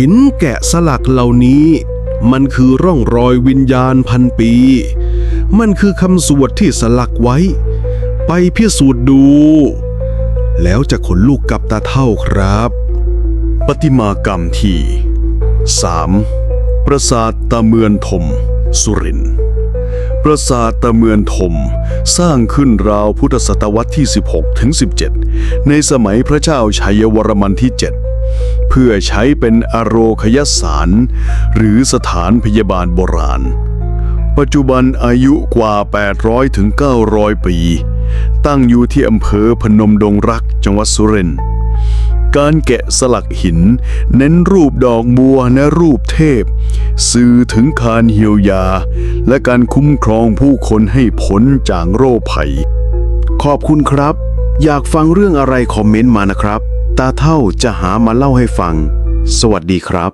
หินแกะสลักเหล่านี้ มันคือร่องรอยวิญญาณพันปี มันคือคำสวดที่สลักไว้ ไปพิสูจน์ดู แล้วจะขนลูกกับตาเท่าครับ ปฏิมากรรมที่ 3. ปราสาทตะเมือนทม สุรินทร์ปราสาทตะเมือนทม สร้างขึ้นราวพุทธศตวรรษที่ 16 ถึง 17 ในสมัยพระเจ้าชัยวรมันที่ 7 เพื่อใช้เป็นอโรคยสาร หรือสถานพยาบาลโบราณ ปัจจุบันอายุกว่า 800ถึง900 ปี ตั้งอยู่ที่อำเภอพนมดงรักจังหวัดสุรินทร์การแกะสลักหิน เน้นรูปดอกบัวและรูปเทพ สื่อถึงการเยียวยา และการคุ้มครองผู้คนให้พ้นจากโรคภัย ขอบคุณครับ อยากฟังเรื่องอะไรคอมเมนต์มานะครับ ตาเท่าจะหามาเล่าให้ฟัง สวัสดีครับ